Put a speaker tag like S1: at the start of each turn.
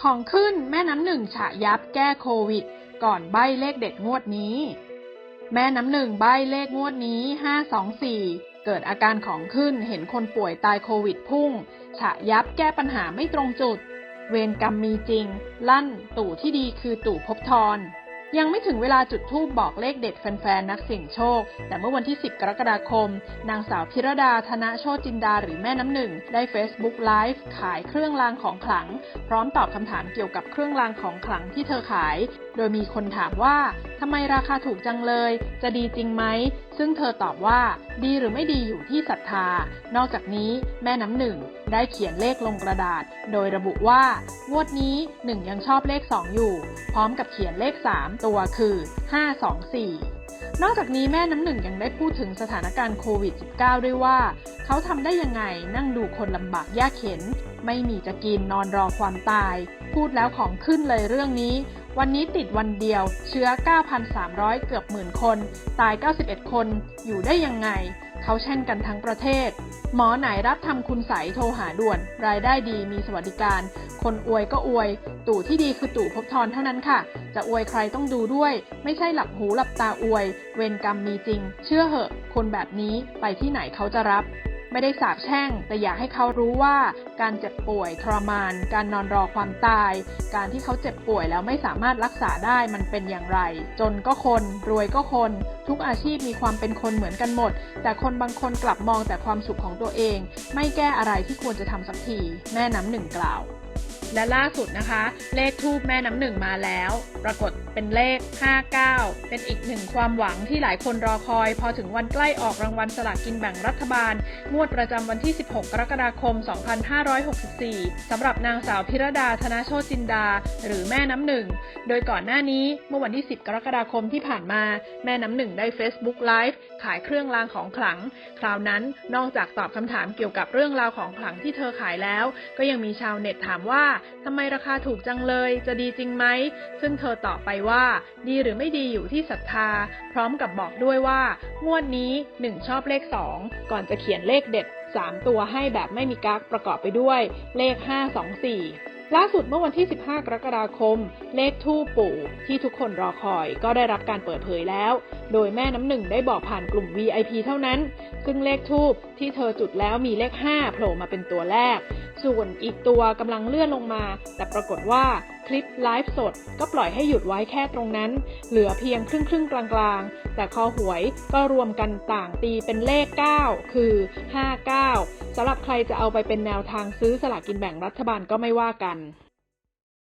S1: ของขึ้นแม่น้ำหนึ่งฉะยับแก้โควิด ก่อนใบ้เลขเด็ดงวดนี้ แม่น้ำหนึ่งใบ้เลขงวดนี้ 524 เกิดอาการของขึ้นเห็นคนป่วยตายโควิดพุ่ง ฉะยับแก้ปัญหาไม่ตรงจุด เวรกรรมมีจริง ลั่นตู่ที่ดีคือตู่พบทร ยังไม่ถึงเวลาจุดทูบบอกเลขเด็ดแฟนๆ นักเสี่ยงโชค แต่เมื่อวันที่ 10 กรกฎาคม นางสาวพิรดาธนโชติจินดาหรือแม่น้ำหนึ่ง ได้ Facebook Live ขายเครื่องรางของขลัง พร้อมตอบคำถามเกี่ยวกับเครื่องรางของขลังที่เธอขาย โดยมีคนถามว่าทำไมราคาถูกจังเลย จะดีจริงไหม ซึ่งเธอตอบว่า ดีหรือไม่ดีอยู่ที่ศรัทธา นอกจากนี้แม่น้ำหนึ่งได้เขียนเลขลงกระดาษ โดยระบุว่า งวดนี้หนึ่งยังชอบเลข 2 อยู่ พร้อมกับเขียนเลข 3 ตัวคือ 524นอกจากนี้แม่น้ำหนึ่งยังได้พูดถึงสถานการณ์โควิด -19 ด้วยว่า เขาทำได้ยังไงนั่งดูคนลำบากยากเข็น ไม่มีจะกินนอนรอความตาย พูดแล้วของขึ้นเลยเรื่องนี้ วันนี้ติดวันเดียวเชื้อ 9,300 เกือบหมื่นคน ตาย 91 คน อยู่ได้ยังไง เขาแช่งกันทั้งประเทศ หมอไหนรับทำคุณใสโทรหาด่วน รายได้ดีมีสวัสดิการ คนอวยก็อวย ตู่ที่ดีคือตู่พบทรเท่านั้นค่ะ จะอวยใครต้องดูด้วย ไม่ใช่หลับหูหลับตาอวย เวรกรรมมีจริง เชื่อเหอะ คนแบบนี้ไปที่ไหนเขาจะรับ ไม่ได้สาบแช่ง แต่อยากให้เขารู้ว่าการเจ็บป่วยทรมาน การนอนรอความตาย การที่เขาเจ็บป่วยแล้วไม่สามารถรักษาได้มันเป็นอย่างไร จนก็คน รวยก็คน ทุกอาชีพมีความเป็นคนเหมือนกันหมด แต่คนบางคนกลับมองแต่ความสุขของตัวเอง ไม่แก้อะไรที่ควรจะทำสักที แม่น้ำหนึ่งกล่าว และล่าสุดนะคะ เลขทูบแม่น้ำหนึ่งมาแล้ว ปรากฏเป็นเลข 59 เป็นอีกหนึ่งความหวังที่หลายคนรอคอย พอถึงวันใกล้ออกรางวัลสลากกินแบ่งรัฐบาล งวดประจำวันที่ 16 กรกฎาคม 2564 สำหรับนางสาวพิรดาธนาโชติจินดา หรือแม่น้ำหนึ่ง โดยก่อนหน้านี้เมื่อวันที่ 10 กรกฎาคมที่ผ่านมา แม่น้ำหนึ่งได้ Facebook Live ขายเครื่องรางของขลัง คราวนั้นนอกจากตอบคำถามเกี่ยวกับเรื่องราวของขลังที่เธอขายแล้ว ก็ยังมีชาวเน็ตถามว่าทำไมราคาถูกจังเลย จะดีจริงไหม ซึ่งเธอตอบไปว่า ดีหรือไม่ดีอยู่ที่ศรัทธา พร้อมกับบอกด้วยว่า งวดนี้ 1 ชอบเลข 2 ก่อนจะเขียนเลขเด็ด 3 ตัวให้แบบไม่มีกักประกอบไปด้วย เลข 524 ล่าสุดเมื่อวันที่ 15 กรกฎาคม เลขทูปปู่ ที่ทุกคนรอคอยก็ได้รับการเปิดเผยแล้ว โดยแม่น้ำหนึ่งได้บอกผ่านกลุ่ม VIP เท่านั้น ซึ่งเลขทูปที่เธอจุดแล้วมีเลข 5 โผล่มาเป็นตัวแรก ส่วนอีกตัวกำลังเลื่อนลงมา แต่ปรากฏว่า คลิปไลฟ์สด ก็ปล่อยให้หยุดไว้แค่ตรงนั้น เหลือเพียงครึ่งครึ่งกลางๆ แต่คอหวยก็รวมกันต่างตีเป็นเลข 9 คือ 59สำหรับใครจะเอาไปเป็นแนวทางซื้อสลากกินแบ่งรัฐบาลก็ไม่ว่ากัน